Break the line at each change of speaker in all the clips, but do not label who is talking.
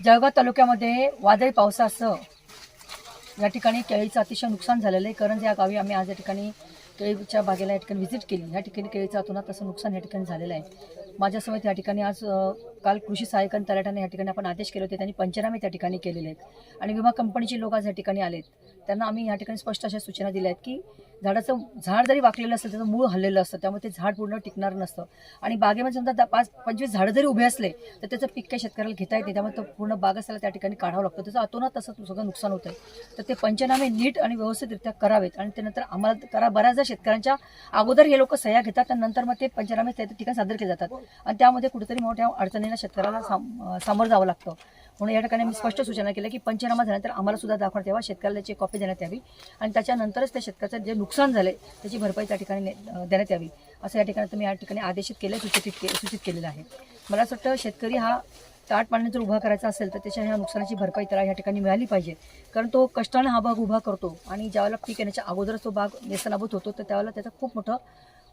जळगाव तालुक्यामध्ये वादळी पावसासह या ठिकाणी केळीचं अतिशय नुकसान झालेलं आहे करंज या गावी आम्ही आज या ठिकाणी केळीच्या बागेला या ठिकाणी व्हिजिट केली. या ठिकाणी केळीचं अतोनात तसं नुकसान या ठिकाणी झालेलं आहे. माझ्यासोबत या ठिकाणी आज काल कृषी सहायकन आणि तलाट्याने या ठिकाणी आपण आदेश केले होते त्यांनी पंचनामे त्या ठिकाणी केलेले आहेत. आणि विमा कंपनीचे लोक आज या ठिकाणी आलेत. त्यांना आम्ही या ठिकाणी स्पष्ट अशा सूचना दिल्या आहेत की झाडाचं झाड जरी वाकलेलं असतं त्याचं मूळ हल्लेलं असतं त्यामुळे ते झाड पूर्ण टिकणार नसतं. आणि बागेमध्ये समजा दहा- पाच पंचवीस झाडं जरी उभे असले तर त्याचं पीक काही शेतकऱ्याला घेता येते त्यामुळे तो पूर्ण बाग असायला त्या ठिकाणी काढावं लागतं. त्याचं अतोनात तसं सगळं नुकसान होतं तर ते पंचनामे नीट आणि व्यवस्थितरित्या करावेत आणि त्यानंतर आम्हाला करा बऱ्याचदा शेतकऱ्यांच्या अगोदर हे लोक सह्या घेतात आणि नंतर मग ते पंचनामे त्या ठिकाणी सादर केले जातात. आणि त्यामध्ये कुठेतरी मोठ्या अडचणीला शेतकऱ्याला साम- सामोरं जावं लागतं. म्हणून या ठिकाणी मी स्पष्ट सूचना केल्या की पंचनामा झाल्यानंतर आम्हाला सुद्धा दाखवण्यात यावा. शेतकऱ्याला त्याची कॉपी देण्यात यावी. आणि त्याच्यानंतरच त्या शेतकऱ्याचं जे नुकसान झालंय त्याची भरपाई त्या ठिकाणी ने- देण्यात यावी. असं या ठिकाणी तुम्ही या ठिकाणी आदेशित केलं सूचित के सूचित केलेलं आहे. मला असं वाटतं शेतकरी हा ताट पाण्याने जर उभा करायचा असेल तर त्याच्या ह्या नुकसानाची भरपाई त्याला ह्या ठिकाणी मिळाली पाहिजे. कारण तो कष्टाने हा भाग उभा करतो आणि ज्यावेळेला पीक येण्याच्या अगोदरच तो भाग नेस्तनाभूत होतो तर त्यावेळेला त्याचं खूप मोठं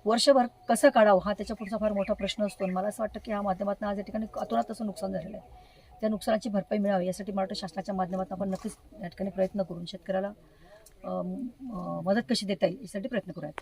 वर्षभर कसं काढावं? हा त्याच्या पुढचा फार मोठा प्रश्न असतो आणि मला असं वाटतं की ह्या माध्यमातून आज या ठिकाणी अतोनात असं नुकसान झालेलं आहे. त्या नुकसानाची भरपाई मिळावी यासाठी मराठा शासनाच्या माध्यमातून आपण नक्कीच या ठिकाणी प्रयत्न करून शेतकऱ्याला मदत कशी देता येईल यासाठी प्रयत्न करूयात.